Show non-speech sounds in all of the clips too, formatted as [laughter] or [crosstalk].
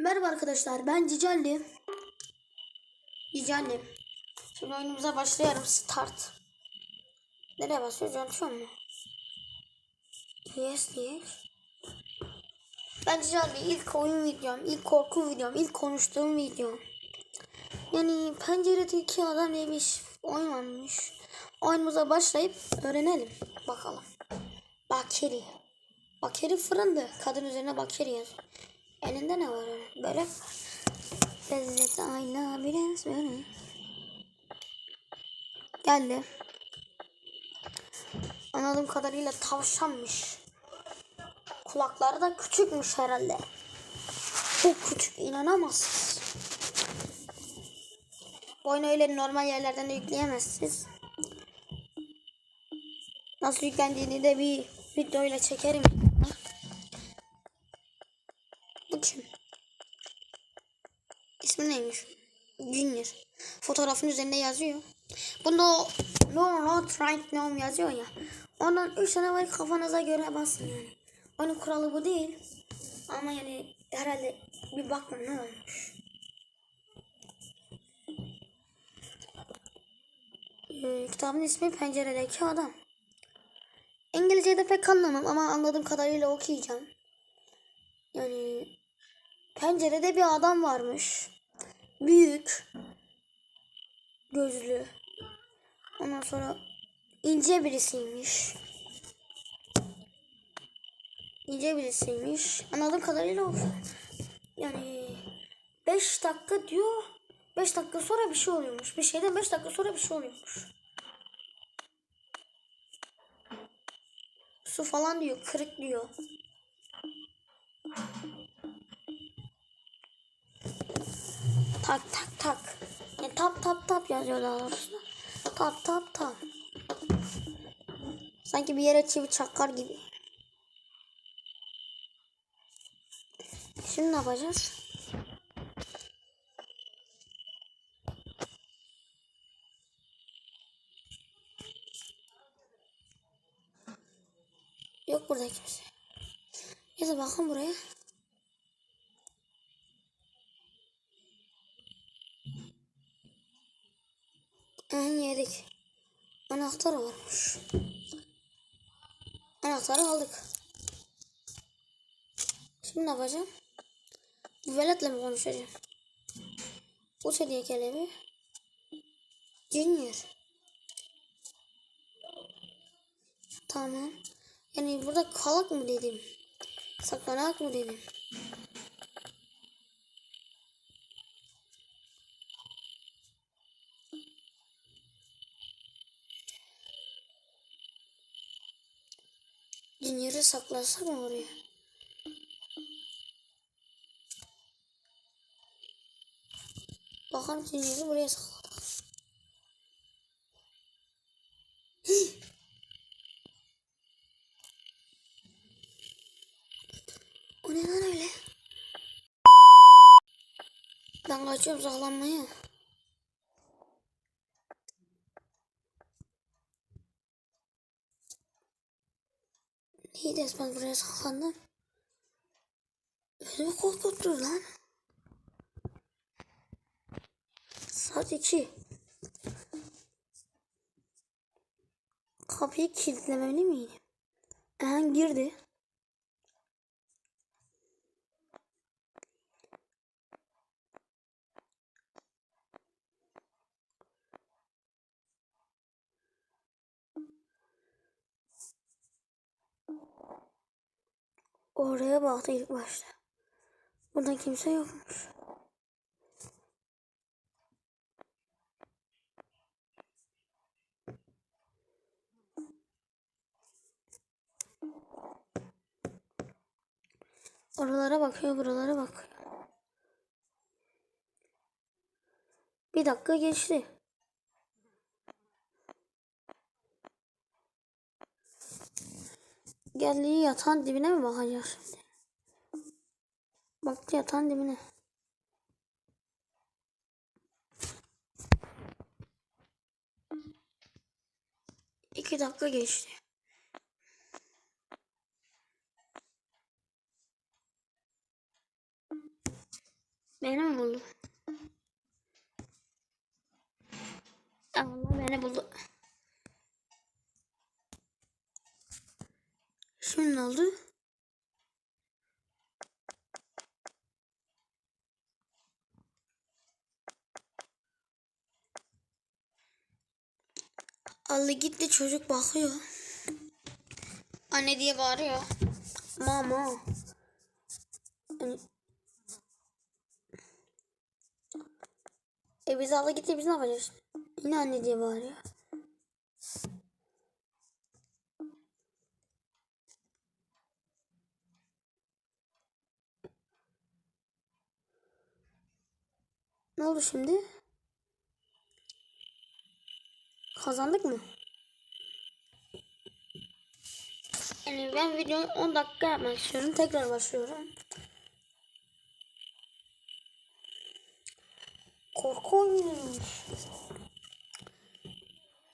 Merhaba arkadaşlar ben Cicalli. Cicalli. Şimdi oyunumuza başlayalım. Start. Nereye basıyoruz? Yanlışıyor mu? Yes yes. Ben Cicalli ilk oyun videom, ilk korku videom, ilk konuştuğum video. Yani penceredeki adam diye bir oyun varmış. Oyunumuza başlayıp öğrenelim. Bakalım. Bakeri. Bakeri fırındı. Kadın üzerine bakeri yazıyor. Elinde ne var öyle? Böyle. Lezzet ayla biraz böyle. Geldi. Anladığım kadarıyla tavşanmış. Kulakları da küçükmüş herhalde. Çok küçük inanamazsınız. Bu oyunu öyle normal yerlerden de yükleyemezsiniz. Nasıl yüklendiğini de bir videoyla çekerim. Kim? İsmi neymiş? Junior. Fotoğrafın üzerinde yazıyor. Bunda no not right now yazıyor ya. Ondan 3 tane var kafanıza göre basın yani. Onun kuralı bu değil. Ama yani herhalde bir bakma ne olmuş. Ee, kitabın ismi Penceredeki Adam. İngilizce'de pek anlamam ama anladığım kadarıyla okuyacağım. Yani pencerede bir adam varmış. Büyük. Gözlü. Ondan sonra ince birisiymiş. İnce birisiymiş. Anladığım kadarıyla o. Yani 5 dakika diyor. 5 dakika sonra bir şey oluyormuş. Bir şeyden 5 dakika sonra bir şey oluyormuş. Su falan diyor. Kırık diyor. Tak tak tak. Yani tap tap tap yazıyor daha doğrusu. Tap tap tap. Sanki bir yere çivi çakar gibi. Şimdi ne yapacağız? Yok burada kimse. Neyse bakın buraya. Aha yedik. Anahtar varmış. Anahtarı aldık. Şimdi ne yapacağım? Bu veletle mi konuşacağım? Bu hediye kelebi. Junior. Tamam. Yani burada kalak mı dedim? Saklanak mı dedim? Saklasak mı oraya? Bakalım Junior'ı buraya sakladık. [gasps] O ne lan öyle? Ben kaçıyorum saklanmaya. Neydi ben buraya saklandım? Beni korkuttu lan. Saat iki. Kapıyı kilitlemeli miydi? Aha girdi. Oraya baktı ilk başta. Burada kimse yokmuş. Oralara bakıyor, buralara bakıyor. Bir dakika geçti. Geldiği yatağın dibine mi bakacak şimdi? Baktı yatağın dibine. İki dakika geçti. Beni mi buldu? Allah beni buldu. Ne oldu? Allah gitti çocuk bakıyor. Anne diye bağırıyor. Mama. E biz Allah gitti biz ne yapacağız? Yine anne diye bağırıyor. Oldu şimdi? Kazandık mı? Yani ben videoyu 10 dakika yapmak istiyorum. Tekrar başlıyorum. Korku oyunuymuş.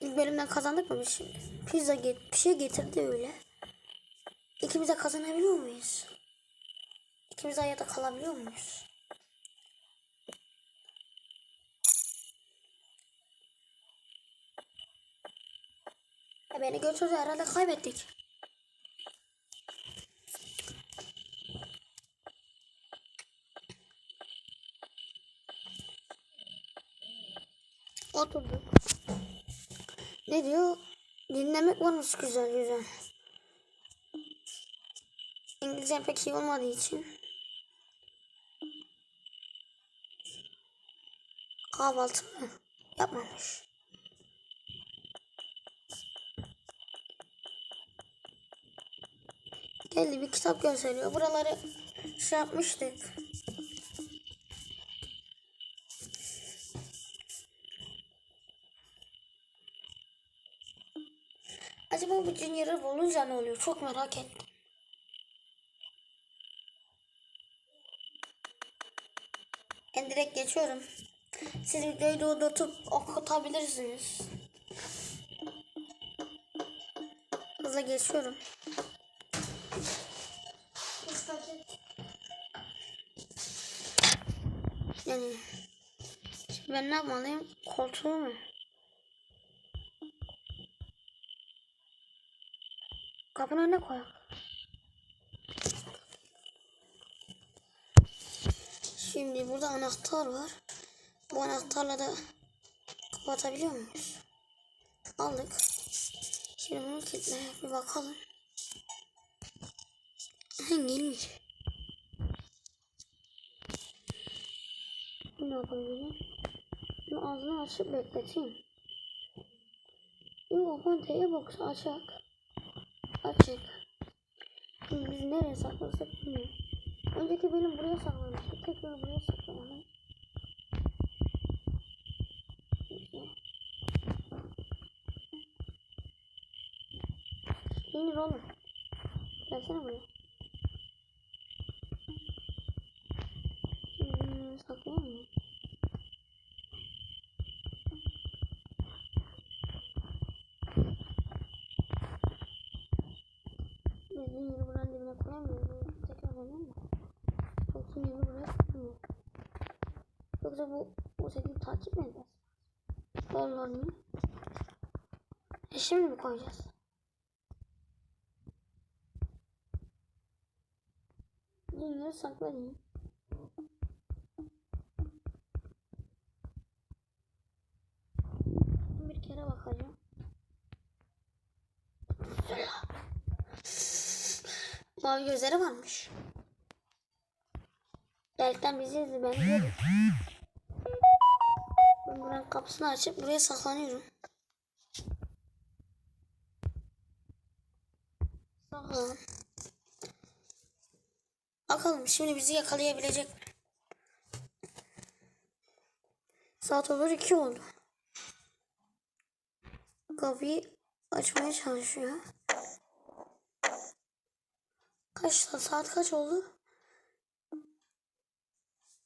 İlk bölümden kazandık mı biz şimdi? Pizza get bir şey getirdi öyle. İkimiz de kazanabiliyor muyuz? İkimiz de hayatta kalabiliyor muyuz? Beni götürdü herhalde kaybettik. Oturduk. Ne diyor? Dinlemek varmış güzel güzel. İngilizce pek iyi olmadığı için. Kahvaltı mı? Yapmamış. Geldi bir kitap gösteriyor. Buraları şey yapmıştık. Acaba bu Junior'ı bulunca ne oluyor? Çok merak ettim. Ben direkt geçiyorum. Siz videoyu durdurup okutabilirsiniz. Hızla geçiyorum. Yani şimdi ben ne yapmalıyım? Koltuğu mu? Kapının önüne koy. Şimdi burada anahtar var. Bu anahtarla da kapatabiliyor muyuz? Aldık. Şimdi bunu kilitle. Bir bakalım. Gelmiş. Ne yapabilirim? Bunu ağzını açıp bekleteyim. Yok, konteye box açık. Açık. Şimdi biz nereye saklasak bilmiyorum. Önceki bölüm buraya saklamıştık. Tekrar buraya saklayalım. İndir oğlum. Gelsene buraya. Hmm, saklayalım mı? Bizim yeri buranın dibine koyamıyorum. Tekrar oynayalım mı? Yoksa yeri buraya koyamıyorum. Yoksa bu, şekilde takip mi edeceğiz? Olur mu? E şimdi mi koyacağız? Bunları saklayayım. Bir kere bakacağım. Mavi gözleri varmış. Delikten bizi izle ben diyorum. Ben buranın kapısını açıp buraya saklanıyorum. Saklan. Bakalım şimdi bizi yakalayabilecek mi? Saat olur iki oldu. Kapıyı açmaya çalışıyor. Kaç saat kaç oldu?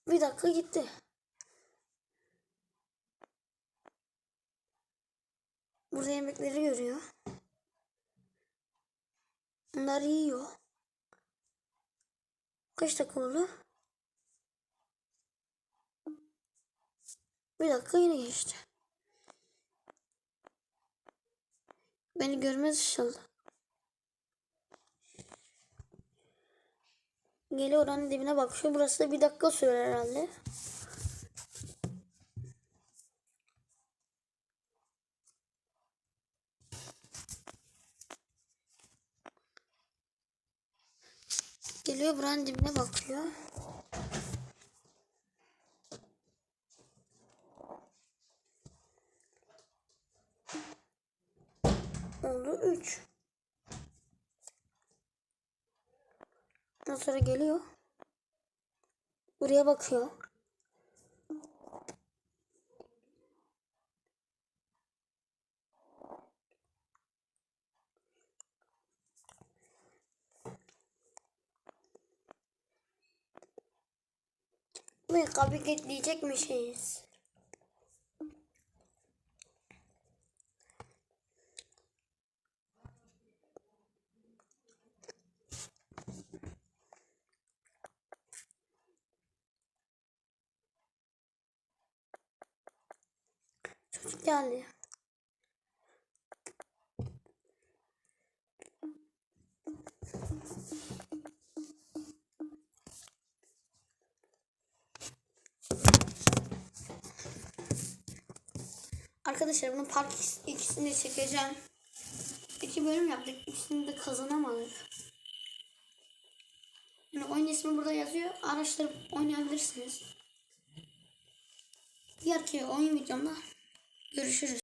Bir dakika gitti. Burada yemekleri görüyor. Bunları yiyor. Kaç dakika oldu? Bir dakika yine geçti. Beni görmez inşallah. Geliyor oranın dibine bakıyor. Burası da bir dakika sürer herhalde. Geliyor buranın dibine bakıyor. Oldu 3. Ondan sonra geliyor. Buraya bakıyor. Ve kabinetleyecekmişiz. Çocuk geldi. Arkadaşlar bunun park ikis- ikisini de çekeceğim. İki bölüm yaptık. İkisini de kazanamadık. Yani oyun ismi burada yazıyor. Araştırıp oynayabilirsiniz. Diğer ki oyun videomda görüşürüz.